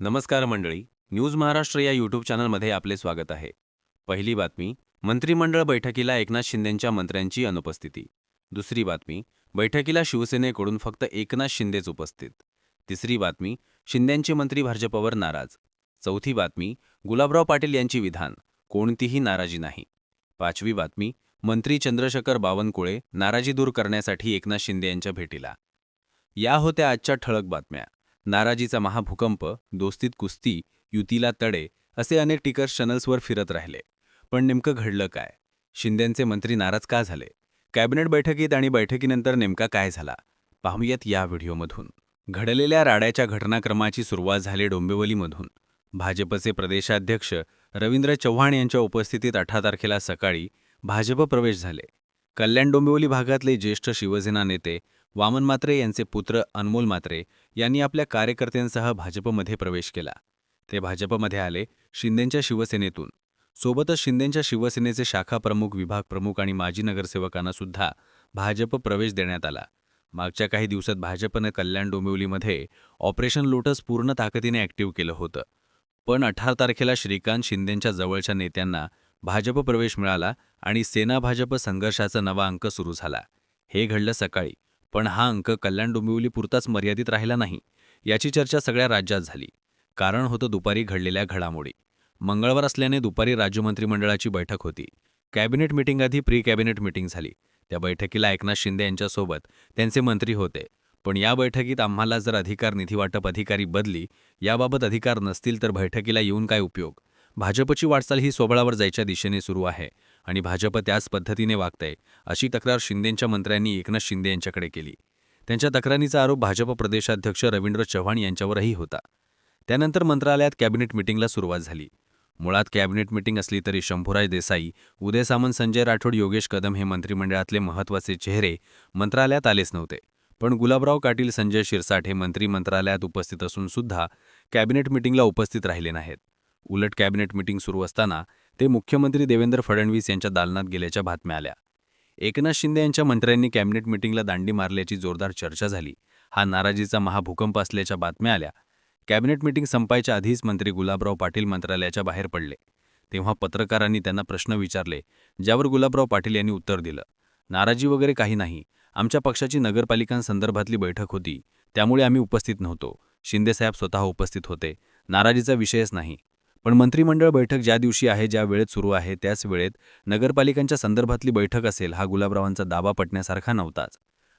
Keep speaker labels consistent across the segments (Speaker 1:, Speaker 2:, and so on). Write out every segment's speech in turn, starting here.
Speaker 1: नमस्कार मंडळी न्यूज महाराष्ट्र या यूट्यूब चॅनलमध्ये आपले स्वागत आहे. पहिली बातमी मंत्रिमंडळ बैठकीला एकनाथ शिंदेंच्या मंत्र्यांची अनुपस्थिती. दुसरी बातमी बैठकीला शिवसेनेकडून फक्त एकनाथ शिंदेच उपस्थित. तिसरी बातमी शिंदेंचे मंत्री भाजपवर नाराज. चौथी बातमी गुलाबराव पाटील यांची विधान कोणतीही नाराजी नाही. पाचवी बातमी मंत्री चंद्रशेखर बावनकुळे नाराजी दूर करण्यासाठी एकनाथ शिंदे यांच्या भेटीला. या होत्या आजच्या ठळक बातम्या. नाराजीचा महाभूकंप दोस्तीत कुस्ती युतीला तडे असे अनेक टिकर्स चॅनल्सवर फिरत राहिले. पण नेमकं घडलं काय? शिंदेंचे मंत्री नाराज का झाले? कॅबिनेट बैठकीत आणि बैठकीनंतर नेमका काय झाला? पाहूयात या व्हिडिओमधून. घडलेल्या राड्याच्या घटनाक्रमाची सुरुवात झाली डोंबिवलीमधून. भाजपचे प्रदेशाध्यक्ष रवींद्र चव्हाण यांच्या उपस्थितीत अठरा तारखेला सकाळी भाजप प्रवेश झाले. कल्याण डोंबिवली भागातले ज्येष्ठ शिवसेना नेते वामन मात्रे यांचे पुत्र अनमोल मात्रे यांनी आपल्या कार्यकर्त्यांसह भाजपमध्ये प्रवेश केला. ते भाजपमध्ये आले शिंदेंच्या शिवसेनेतून. सोबतच शिंदेंच्या शिवसेनेचे शाखा प्रमुख विभाग प्रमुख आणि माजी नगरसेवकांना सुद्धा भाजप प्रवेश देण्यात आला. मागच्या काही दिवसात भाजपनं कल्याण डोंबिवलीमध्ये ऑपरेशन लोटस पूर्ण ताकदीने ॲक्टिव्ह केलं होतं. पण अठरा तारखेला श्रीकांत शिंदेंच्या जवळच्या नेत्यांना भाजप प्रवेश मिळाला आणि सेना भाजप संघर्षाचा नवा अंक सुरू झाला. हे घडलं सकाळी. पण हा अंक कल्याण डोंबिवली पुरताच मर्यादित राहिला नाही याची चर्चा सगळ्या राज्यात झाली. कारण होतं दुपारी घडलेल्या घडामोडी. मंगळवार असल्याने दुपारी राज्य मंत्रिमंडळाची बैठक होती. कॅबिनेट मिटिंगआधी प्री कॅबिनेट मिटिंग झाली. त्या बैठकीला एकनाथ शिंदे यांच्यासोबत त्यांचे मंत्री होते. पण या बैठकीत आम्हाला जर अधिकार निधी वाटप अधिकारी बदली याबाबत अधिकार नसतील तर बैठकीला येऊन काय उपयोग? भाजपची वाटचाल ही सोबळावर जायच्या दिशेने सुरू आहे आणि भाजप त्याच पद्धतीने वागतंय अशी तक्रार शिंदेंच्या मंत्र्यांनी एकनाथ शिंदे यांच्याकडे केली. त्यांच्या तक्रारीचा आरोप भाजप प्रदेशाध्यक्ष रवींद्र चव्हाण यांच्यावरही होता. त्यानंतर मंत्रालयात कॅबिनेट मिटिंगला सुरुवात झाली. मुळात कॅबिनेट मिटिंग असली तरी शंभूराज देसाई उदय सामंत संजय राठोड योगेश कदम हे मंत्रिमंडळातले महत्त्वाचे चेहरे मंत्रालयात आलेच नव्हते. पण गुलाबराव पाटील संजय शिरसाट हे मंत्री मंत्रालयात उपस्थित असून सुद्धा कॅबिनेट मिटिंगला उपस्थित राहिले नाहीत. उलट कॅबिनेट मिटिंग सुरू असताना ते मुख्यमंत्री देवेंद्र फडणवीस यांच्या दालनात गेल्याच्या बातम्या आल्या. एकनाथ शिंदे यांच्या मंत्र्यांनी कॅबिनेट मिटिंगला दांडी मारल्याची जोरदार चर्चा झाली. हा नाराजीचा महाभूकंप असल्याच्या बातम्या आल्या. कॅबिनेट मिटिंग संपायच्या आधीच मंत्री गुलाबराव पाटील मंत्रालयाच्या बाहेर पडले. तेव्हा पत्रकारांनी त्यांना प्रश्न विचारले ज्यावर गुलाबराव पाटील यांनी उत्तर दिलं. नाराजी वगैरे काही नाही. आमच्या पक्षाची नगरपालिकांसंदर्भातली बैठक होती. त्यामुळे आम्ही उपस्थित नव्हतो. शिंदेसाहेब स्वतः उपस्थित होते. नाराजीचा विषयच नाही. पण मंत्रिमंडळ बैठक ज्या दिवशी आहे ज्या वेळेत सुरू आहे त्याच वेळेत नगरपालिकांच्या संदर्भातली बैठक असेल हा गुलाबरावांचा दावा पटण्यासारखा नव्हताच.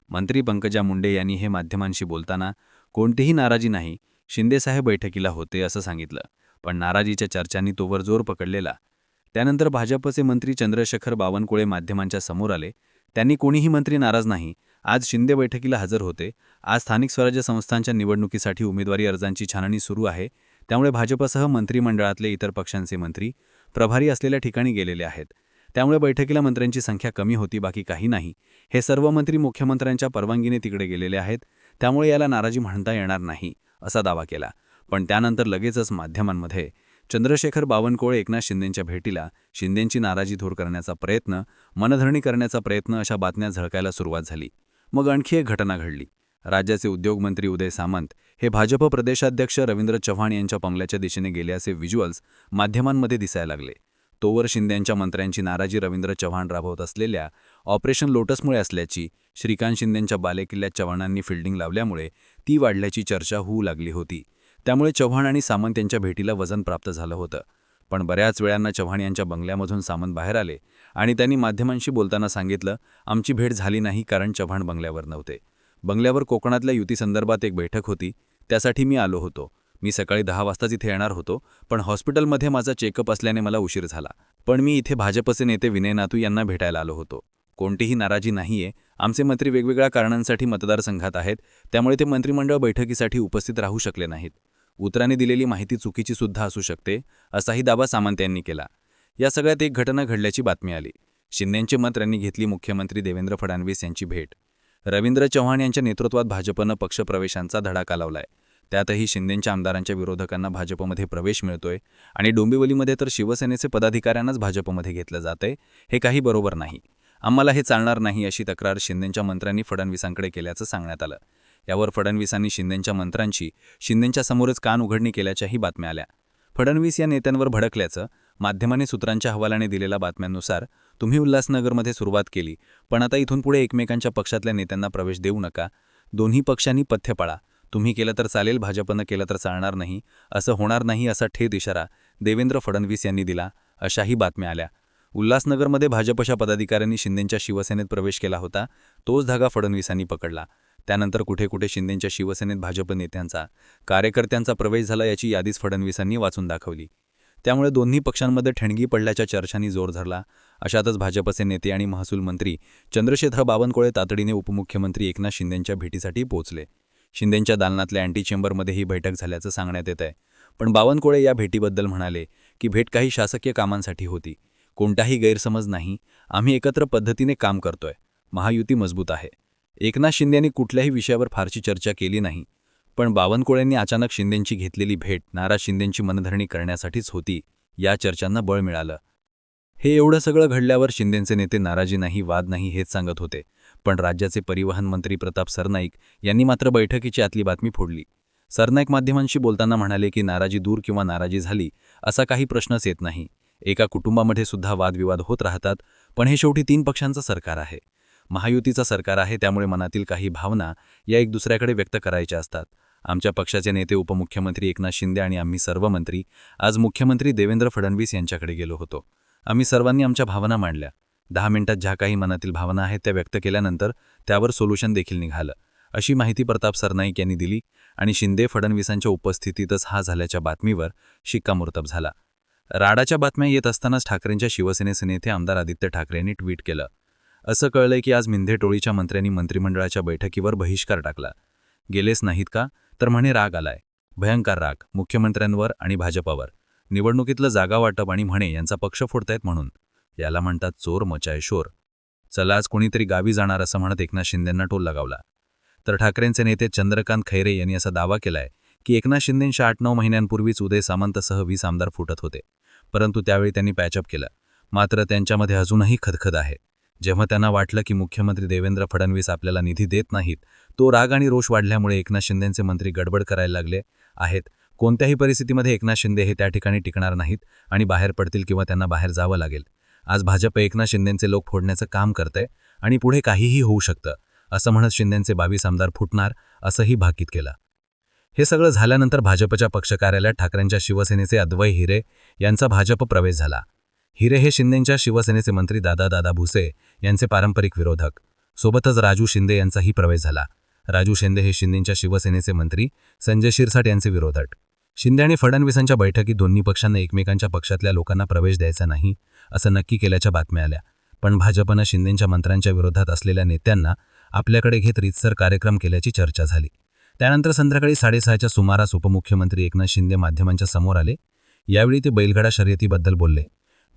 Speaker 1: मंत्री पंकजा मुंडे यांनी हे माध्यमांशी बोलताना कोणतीही नाराजी नाही शिंदेसाहेब बैठकीला होते असं सांगितलं पण नाराजीच्या चर्चांनी तोवर जोर पकडलेला. त्यानंतर भाजपचे मंत्री चंद्रशेखर बावनकुळे माध्यमांच्या समोर आले. त्यांनी कोणीही मंत्री नाराज नाही. आज शिंदे बैठकीला हजर होते. आज स्थानिक स्वराज्य संस्थांच्या निवडणुकीसाठी उमेदवारी अर्जांची छाननी सुरू आहे. त्यामुळे भाजपसह मंत्रिमंडळातले इतर पक्षांचे मंत्री प्रभारी असलेल्या ठिकाणी गेलेले आहेत. त्यामुळे बैठकीला मंत्र्यांची संख्या कमी होती बाकी काही नाही. हे सर्व मंत्री मुख्यमंत्र्यांच्या परवानगीने तिकडे गेलेले आहेत. त्यामुळे याला नाराजी म्हणता येणार नाही असा दावा केला. पण त्यानंतर लगेचच माध्यमांमध्ये चंद्रशेखर बावनकुळे एकनाथ शिंदेंच्या भेटीला शिंदेंची नाराजी दूर करण्याचा प्रयत्न मनधरणी करण्याचा प्रयत्न अशा बातम्या झळकायला सुरुवात झाली. मग आणखी एक घटना घडली. राज्याचे उद्योगमंत्री उदय सामंत हे भाजप प्रदेशाध्यक्ष रवींद्र चव्हाण यांच्या बंगल्याच्या दिशेने गेल्याचे व्हिज्युअल्स माध्यमांमध्ये दिसायला लागले. तोवर शिंदेंच्या मंत्र्यांची नाराजी रवींद्र चव्हाण राबवत असलेल्या ऑपरेशन लोटसमुळे असल्याची श्रीकांत शिंदेंच्या बालेकिल्ल्यात चव्हाणांनी फिल्डिंग लावल्यामुळे ती वाढल्याची चर्चा होऊ लागली होती. त्यामुळे चव्हाण आणि सामंत यांच्या भेटीला वजन प्राप्त झालं होतं. पण बऱ्याच वेळांना चव्हाण यांच्या बंगल्यामधून सामंत बाहेर आले आणि त्यांनी माध्यमांशी बोलताना सांगितलं आमची भेट झाली नाही कारण चव्हाण बंगल्यावर नव्हते. बंगल्यावर कोकणातल्या युतीसंदर्भात एक बैठक होती. त्यासाठी मी आलो होतो. मी सकाळी दहा वाजताच इथे येणार होतो पण हॉस्पिटलमध्ये माझा चेकअप असल्याने मला उशीर झाला. पण मी इथे भाजपचे नेते विनय नातू यांना भेटायला आलो होतो. कोणतीही नाराजी नाहीये. आमचे मंत्री वेगवेगळ्या कारणांसाठी मतदारसंघात आहेत त्यामुळे ते मंत्रिमंडळ बैठकीसाठी उपस्थित राहू शकले नाहीत. उतराने दिलेली माहिती चुकीची सुद्धा असू शकते असाही दावा सामंत यांनी केला. या सगळ्यात एक घटना घडल्याची बातमी आली. शिंदेंचे मंत्र्यांनी घेतली मुख्यमंत्री देवेंद्र फडणवीस यांची भेट. रवींद्र चव्हाण यांच्या नेतृत्वात भाजपनं पक्षप्रवेशांचा धडाका लावलाय. त्यातही शिंदेंच्या आमदारांच्या विरोधकांना भाजपमध्ये प्रवेश मिळतोय आणि डोंबिवलीमध्ये तर शिवसेनेचे पदाधिकाऱ्यांनाच भाजपमध्ये घेतलं जातंय हे काही बरोबर नाही. आम्हाला हे चालणार नाही अशी तक्रार शिंदेंच्या मंत्र्यांनी फडणवीसांकडे केल्याचं सांगण्यात आलं.
Speaker 2: यावर फडणवीसांनी शिंदेंच्या मंत्र्यांची शिंदेंच्या समोरच कान उघडणी केल्याच्याही बातम्या आल्या. फडणवीस या नेत्यांवर भडकल्याचं माध्यमाने सूत्रांच्या हवालाने दिलेल्या बातम्यांनुसार तुम्ही उल्हासनगरमध्ये सुरुवात केली पण आता इथून पुढे एकमेकांच्या पक्षातल्या नेत्यांना प्रवेश देऊ नका. दोन्ही पक्षांनी पथ्य पाळा. तुम्ही केलं तर चालेल भाजपनं केलं तर चालणार नाही. असं होणार नाही असा ठेद इशारा देवेंद्र फडणवीस यांनी दिला अशाही बातम्या आल्या. उल्हासनगरमध्ये भाजपच्या पदाधिकाऱ्यांनी शिंदेंच्या शिवसेनेत प्रवेश केला होता तोच धागा फडणवीसांनी पकडला. त्यानंतर कुठे कुठे शिंदेंच्या शिवसेनेत भाजप नेत्यांचा कार्यकर्त्यांचा प्रवेश झाला याची यादीच फडणवीसांनी वाचून दाखवली. त्यामुळे दोन्ही पक्षांमध्ये ठणगी पडल्याच्या चर्चांनी जोर धरला. अशातच भाजपचे नेते आणि महसूल मंत्री चंद्रशेखर बावनकुळे तातडीने उपमुख्यमंत्री एकनाथ शिंदेंच्या भेटीसाठी पोहोचले. शिंदेंच्या दालनातल्या अँटी चेंबरमध्ये ही बैठक झाल्याचं सांगण्यात येत आहे पण बावनकुळे या भेटीबद्दल म्हणाले की भेट काही शासकीय कामांसाठी होती. कोणताही गैरसमज नाही. आम्ही एकत्र पद्धतीने काम करतोय. महायुती मजबूत आहे. एकनाथ शिंदे यांनी कुठल्याही विषयावर फारशी चर्चा केली नाही. पण बावनकुळेंनी अचानक शिंदेंची घेतलेली भेट नारा शिंदेंची मनधरणी करण्यासाठीच होती या चर्चांना बळ मिळालं. हे एवढं सगळं घडल्यावर शिंदेंचे नेते नाराजी नाही वाद नाही हेच सांगत होते. पण राज्याचे परिवहन मंत्री प्रताप सरनाईक यांनी मात्र बैठकीची आतली बातमी फोडली. सरनाईक माध्यमांशी बोलताना म्हणाले की नाराजी दूर किंवा नाराजी झाली असा काही प्रश्नच येत नाही. एका कुटुंबामध्ये सुद्धा वादविवाद होत राहतात पण हे शेवटी तीन पक्षांचं सरकार आहे. महायुतीचं सरकार आहे त्यामुळे मनातील काही भावना या एक दुसऱ्याकडे व्यक्त करायच्या असतात. आमच्या पक्षाचे नेते उपमुख्यमंत्री एकनाथ शिंदे आणि आम्ही सर्व मंत्री आज मुख्यमंत्री देवेंद्र फडणवीस यांच्याकडे गेलो होतो. आम्ही सर्वांनी आमच्या भावना मांडल्या. दहा मिनिटात ज्या काही मनातील भावना आहेत त्या व्यक्त केल्यानंतर त्यावर सोल्युशन देखील निघालं. अशी माहिती प्रताप सरनाईक यांनी दिली आणि शिंदे फडणवीसांच्या उपस्थितीतच हा झाल्याच्या बातमीवर शिक्कामोर्तब झाला. राडाच्या बातम्या येत असतानाच ठाकरेंच्या शिवसेनेचे नेते आमदार आदित्य ठाकरे यांनी ट्विट केलं. असं कळलंय की आज मिंधे टोळीच्या मंत्र्यांनी मंत्रिमंडळाच्या बैठकीवर बहिष्कार टाकला. गेलेच नाहीत का? तर म्हणे राग आलाय. भयंकर राग मुख्यमंत्र्यांवर आणि भाजपावर. निवडणुकीतलं जागा वाटप आणि म्हणे यांचा पक्ष फोडतायत म्हणून. याला म्हणतात चोर मचाय शोर. चला आज कोणीतरी गावी जाणार असं म्हणत एकनाथ शिंदेंना टोल लगावला. तर ठाकरेंचे नेते चंद्रकांत खैरे यांनी असा दावा केलाय की एकनाथ शिंदेंच्या आठ नऊ महिन्यांपूर्वीच उदय सामंतसह वीस आमदार फुटत होते. परंतु त्यावेळी त्यांनी पॅचअप केलं. मात्र त्यांच्यामध्ये अजूनही खदखद आहे. जेव्हा त्यांना वाटलं की मुख्यमंत्री देवेंद्र फडणवीस आपल्याला निधी देत नाहीत तो राग आणि रोष वाढल्यामुळे एकनाथ शिंदेंचे मंत्री गडबड करायला लागले आहेत. कोणत्याही परिस्थितीमध्ये एकनाथ शिंदे हे त्या ठिकाणी टिकणार नाहीत आणि बाहेर पडतील किंवा त्यांना बाहेर जावं लागेल. आज भाजप एकनाथ शिंदेंचे लोक फोडण्याचं काम करतंय आणि पुढे काहीही होऊ शकतं असं म्हणत शिंदेंचे बावीस आमदार फुटणार असंही भाकीत केलं. हे सगळं झाल्यानंतर भाजपच्या पक्ष कार्यालयात ठाकरेंच्या शिवसेनेचे अद्वय हिरे यांचा भाजप प्रवेश झाला. हिरे हे शिंदेंच्या शिवसेनेचे मंत्री दादा दादा भुसे यांचे पारंपरिक विरोधक. सोबतच राजू शिंदे यांचाही प्रवेश झाला. राजू शिंदे हे शिंदेंच्या शिवसेनेचे मंत्री संजय शिरसाट यांचे विरोधक. शिंदे आणि फडणवीसांच्या बैठकीत दोन्ही पक्षांना एकमेकांच्या पक्षातल्या लोकांना प्रवेश द्यायचा नाही असं नक्की केल्याच्या बातम्या आल्या. पण भाजपनं शिंदेंच्या मंत्र्यांच्या विरोधात असलेल्या नेत्यांना आपल्याकडे घेत रीतसर कार्यक्रम केल्याची चर्चा झाली. त्यानंतर संध्याकाळी साडेसहाच्या सुमारास उपमुख्यमंत्री एकनाथ शिंदे माध्यमांच्या समोर आले. यावेळी ते बैलगाडा शर्यतीबद्दल बोलले.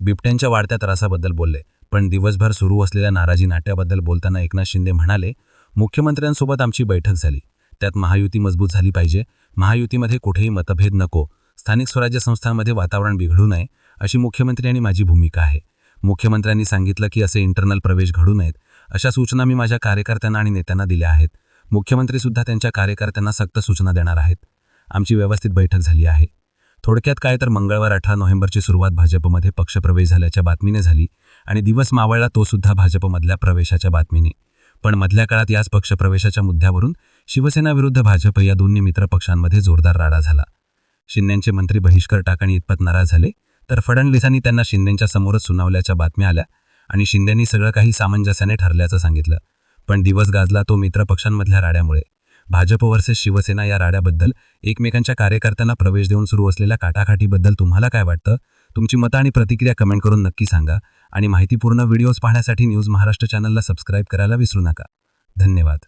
Speaker 2: बिबट्यांच्या वाढत्या त्रासाबद्दल बोलले. पण दिवसभर सुरू असलेल्या नाराजी नाट्याबद्दल बोलताना एकनाथ शिंदे म्हणाले मुख्यमंत्र्यांसोबत आमची बैठक झाली. त्यात महायुती मजबूत झाली पाहिजे. महायुतीमध्ये कुठेही मतभेद नको. स्थानिक स्वराज्य संस्थांमध्ये वातावरण बिघडू नये अशी मुख्यमंत्री आणि माझी भूमिका आहे. मुख्यमंत्र्यांनी सांगितलं की असे इंटरनल प्रवेश घडू नयेत अशा सूचना मी माझ्या कार्यकर्त्यांना आणि नेत्यांना दिल्या आहेत. मुख्यमंत्रीसुद्धा त्यांच्या कार्यकर्त्यांना सक्त सूचना देणार आहेत. आमची व्यवस्थित बैठक झाली आहे. थोडक्यात काय तर मंगळवार अठरा नोव्हेंबरची सुरुवात भाजपमध्ये पक्षप्रवेश झाल्याच्या बातमीने झाली आणि दिवस मावळला तो सुद्धा भाजपमधल्या प्रवेशाच्या बातमीने. पण मधल्या काळात याच पक्षप्रवेशाच्या मुद्द्यावरून शिवसेना विरुद्ध भाजप या दोन्ही मित्र पक्षांमध्ये जोरदार राडा झाला. शिंदेंचे मंत्री बहिष्कर टाकणी इतपत नाराज झाले तर फडणवीसांनी त्यांना शिंदेंच्या समोरच सुनावल्याच्या बातम्या आल्या आणि शिंदेंनी सगळं काही सामंजस्याने ठरल्याचं सांगितलं. पण दिवस गाजला तो मित्रपक्षांमधल्या राड्यामुळे. भाजप वर्सेस शिवसेना या राड्याबद्दल एकमेकांच्या कार्यकर्त्यांना प्रवेश देऊन सुरू असलेल्या काटाकाटीबद्दल तुम्हाला काय वाटतं? तुमची मतं आणि प्रतिक्रिया कमेंट करून नक्की सांगा. आणि माहितीपूर्ण व्हिडिओज पाहण्यासाठी न्यूज महाराष्ट्र चॅनलला सबस्क्राईब करायला विसरू नका. धन्यवाद.